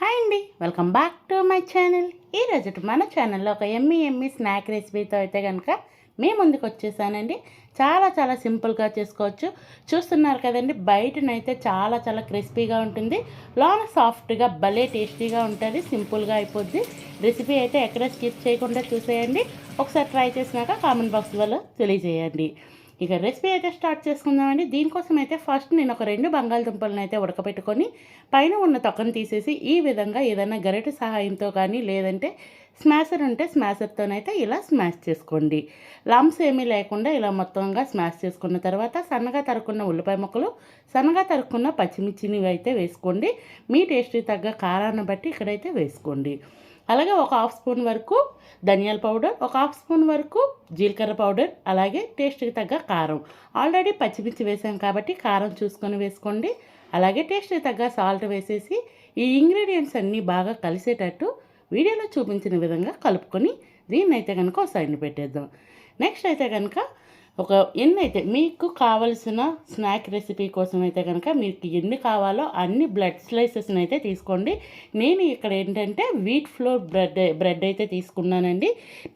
Hi అండి. Welcome back to my channel. ఈరోజు మన ఛానల్లో ఒక ఎమ్మి ఎమ్మి స్నాక్ రెసిపీతో అయితే కనుక మీ ముందుకు వచ్చేసానండి. చాలా చాలా సింపుల్గా చేసుకోవచ్చు. చూస్తున్నారు కదండి బయటనైతే చాలా చాలా క్రిస్పీగా ఉంటుంది. లోన సాఫ్ట్గా భలే టేస్టీగా ఉంటుంది. సింపుల్గా అయిపోద్ది. రెసిపీ అయితే ఎక్కడ స్కిప్ చేయకుండా చూసేయండి. ఒకసారి ట్రై చేసినాక కామెంట్ బాక్స్ వల్ల తెలియజేయండి. ఇక రెసిపీ అయితే స్టార్ట్ చేసుకుందామండి. దీనికోసం అయితే ఫస్ట్ నేను ఒక రెండు బంగాళదుంపలను అయితే ఉడకబెట్టుకొని పైన ఉన్న తొక్కను తీసేసి ఈ విధంగా ఏదైనా గరిటె సహాయంతో కానీ లేదంటే స్మాషర్ ఉంటే స్మాషర్తోనైతే ఇలా స్మాష్ చేసుకోండి. లమ్స్ ఏమీ లేకుండా ఇలా మొత్తంగా స్మాష్ చేసుకున్న తర్వాత సన్నగా తరుక్కున్న ఉల్లిపాయ ముక్కలు సన్నగా తరుక్కున్న పచ్చిమిర్చిని అయితే వేసుకోండి. మీ టేస్ట్కి తగ్గ కారాన్ని బట్టి ఇక్కడైతే వేసుకోండి. అలాగే ఒక హాఫ్ స్పూన్ వరకు ధనియాల పౌడర్ ఒక హాఫ్ స్పూన్ వరకు జీలకర్ర పౌడర్ అలాగే టేస్ట్కి తగ్గ కారం. ఆల్రెడీ పచ్చిమిర్చి వేసాం కాబట్టి కారం చూసుకొని వేసుకోండి. అలాగే టేస్ట్కి తగ్గ సాల్ట్ వేసేసి ఈ ఇంగ్రీడియంట్స్ అన్నీ బాగా కలిసేటట్టు వీడియోలో చూపించిన విధంగా కలుపుకొని దీన్ని అయితే కనుక ఒక సైడ్ పెట్టేద్దాం. నెక్స్ట్ అయితే కనుక ఒక ఎన్ని అయితే మీకు కావలసిన స్నాక్ రెసిపీ కోసం అయితే కనుక మీకు ఎన్ని కావాలో అన్ని బ్లడ్ స్లైసెస్ని అయితే తీసుకోండి. నేను ఇక్కడ ఏంటంటే వీట్ ఫ్లోర్ బ్రెడ్ బ్రెడ్ అయితే తీసుకున్నానండి.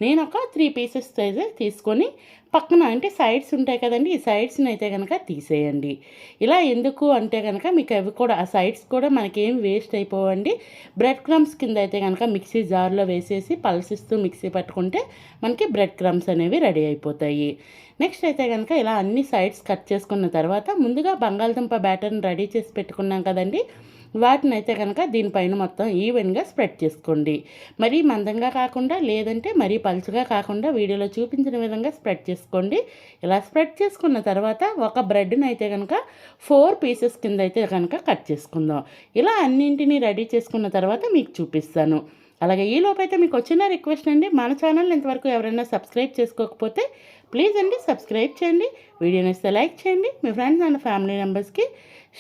నేను ఒక త్రీ పీసెస్ అయితే తీసుకొని పక్కన అంటే సైడ్స్ ఉంటాయి కదండి ఈ సైడ్స్ని అయితే కనుక తీసేయండి. ఇలా ఎందుకు అంటే కనుక మీకు అవి కూడా ఆ సైడ్స్ కూడా మనకేం వేస్ట్ అయిపోవండి. బ్రెడ్ క్రమ్స్ కింద అయితే కనుక మిక్సీ జార్లో వేసేసి పల్సిస్తూ మిక్సీ పట్టుకుంటే మనకి బ్రెడ్ క్రమ్స్ అనేవి రెడీ అయిపోతాయి. నెక్స్ట్ అయితే కనుక ఇలా అన్ని సైడ్స్ కట్ చేసుకున్న తర్వాత ముందుగా బంగాళదుంప బ్యాటర్ని రెడీ చేసి పెట్టుకున్నాం కదండి. వాటిని అయితే కనుక దీనిపైన మొత్తం ఈవెన్గా స్ప్రెడ్ చేసుకోండి. మరీ మందంగా కాకుండా లేదంటే మరీ పలుచగా కాకుండా వీడియోలో చూపించిన విధంగా స్ప్రెడ్ చేసుకోండి. ఇలా స్ప్రెడ్ చేసుకున్న తర్వాత ఒక బ్రెడ్ని అయితే కనుక ఫోర్ పీసెస్ కింద అయితే కనుక కట్ చేసుకుందాం. ఇలా అన్నింటినీ రెడీ చేసుకున్న తర్వాత మీకు చూపిస్తాను. అలాగే ఈ లోపైతే మీకు వచ్చిన రిక్వెస్ట్ అండి. మన ఛానల్ ఇంతవరకు ఎవరైనా సబ్స్క్రైబ్ చేసుకోకపోతే ప్లీజ్ అండి సబ్స్క్రైబ్ చేయండి. వీడియోని ఇస్తే లైక్ చేయండి. మీ ఫ్రెండ్స్ అండ్ ఫ్యామిలీ మెంబర్స్కి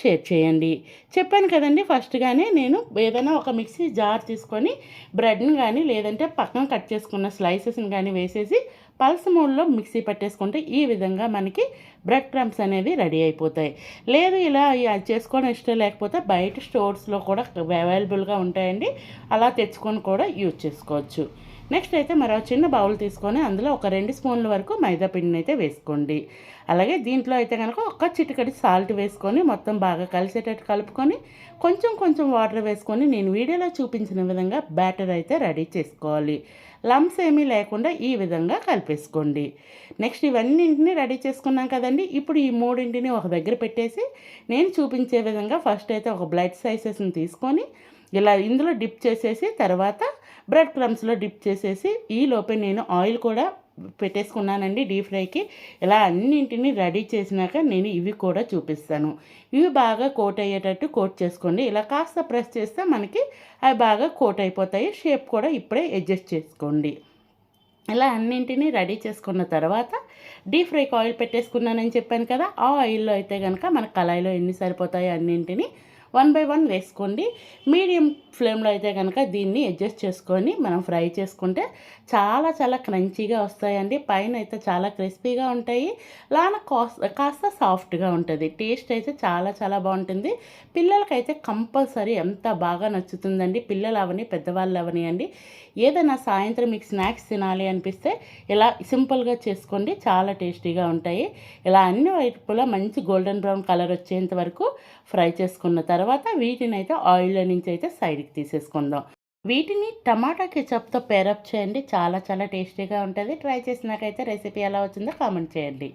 షేర్ చేయండి. చెప్పాను కదండి ఫస్ట్గానే నేను ఏదైనా ఒక మిక్సీ జార్ తీసుకొని బ్రెడ్ని కానీ లేదంటే పక్కన కట్ చేసుకున్న స్లైసెస్ని కానీ వేసేసి పల్స్ మోడ్లో మిక్సీ పట్టేసుకుంటే ఈ విధంగా మనకి బ్రెడ్ క్రమ్స్ అనేవి రెడీ అయిపోతాయి. లేదు ఇలా అది చేసుకోవడం ఇష్టం లేకపోతే బయట స్టోర్స్లో కూడా అవైలబుల్గా ఉంటాయండి. అలా తెచ్చుకొని కూడా యూజ్ చేసుకోవచ్చు. నెక్స్ట్ అయితే మరో చిన్న బౌల్ తీసుకొని అందులో ఒక రెండు స్పూన్ల వరకు మైదా పిండిని అయితే వేసుకోండి. అలాగే దీంట్లో అయితే కనుక ఒక్క చిటికడి సాల్ట్ వేసుకొని మొత్తం బాగా కలిసేటట్టు కలుపుకొని కొంచెం కొంచెం వాటర్ వేసుకొని నేను వీడియోలో చూపించిన విధంగా బ్యాటర్ అయితే రెడీ చేసుకోవాలి. లమ్స్ ఏమీ లేకుండా ఈ విధంగా కలిపేసుకోండి. నెక్స్ట్ ఇవన్నింటినీ రెడీ చేసుకున్నాం కదండి. ఇప్పుడు ఈ మూడింటిని ఒక దగ్గర పెట్టేసి నేను చూపించే విధంగా ఫస్ట్ అయితే ఒక బ్లడ్ సైజెస్ని తీసుకొని ఇలా ఇందులో డిప్ చేసేసి తర్వాత బ్రెడ్ క్రమ్స్లో డిప్ చేసేసి ఈ లోపే నేను ఆయిల్ కూడా పెట్టేసుకున్నానండి డీప్ ఫ్రైకి. ఇలా అన్నింటినీ రెడీ చేసినాక నేను ఇవి కూడా చూపిస్తాను. ఇవి బాగా కోట్ అయ్యేటట్టు కోట్ చేసుకోండి. ఇలా కాస్త ప్రెస్ చేస్తే మనకి అవి బాగా కోట్ అయిపోతాయి. షేప్ కూడా ఇప్పుడే అడ్జస్ట్ చేసుకోండి. ఇలా అన్నింటినీ రెడీ చేసుకున్న తర్వాత డీప్ ఫ్రైకి ఆయిల్ పెట్టేసుకున్నానని చెప్పాను కదా ఆ ఆయిల్లో అయితే కనుక మన కళాయిలో ఎన్ని సరిపోతాయో అన్నింటినీ వన్ బై వన్ వేసుకోండి. మీడియం ఫ్లేమ్లో అయితే కనుక దీన్ని అడ్జస్ట్ చేసుకొని మనం ఫ్రై చేసుకుంటే చాలా చాలా క్రంచీగా వస్తాయండి. పైన అయితే చాలా క్రిస్పీగా ఉంటాయి. లాన కాస్త సాఫ్ట్గా ఉంటుంది. టేస్ట్ అయితే చాలా చాలా బాగుంటుంది. పిల్లలకైతే కంపల్సరీ ఎంత బాగా నచ్చుతుందండి. పిల్లలు అవని పెద్దవాళ్ళు అవని అండి. ఏదైనా సాయంత్రం మీకు స్నాక్స్ తినాలి అనిపిస్తే ఇలా సింపుల్గా చేసుకోండి. చాలా టేస్టీగా ఉంటాయి. ఇలా అన్ని వైపులా మంచి గోల్డెన్ బ్రౌన్ కలర్ వచ్చేంత వరకు ఫ్రై చేసుకున్న తర్వాత తర్వాత వీటిని అయితే ఆయిల్లో నుంచి అయితే సైడ్కి తీసేసుకుందాం. వీటిని టమాటా కెచప్తో పేరప్ చేయండి. చాలా చాలా టేస్టీగా ఉంటుంది. ట్రై చేసినాకైతే రెసిపీ ఎలా వచ్చిందో కామెంట్ చేయండి.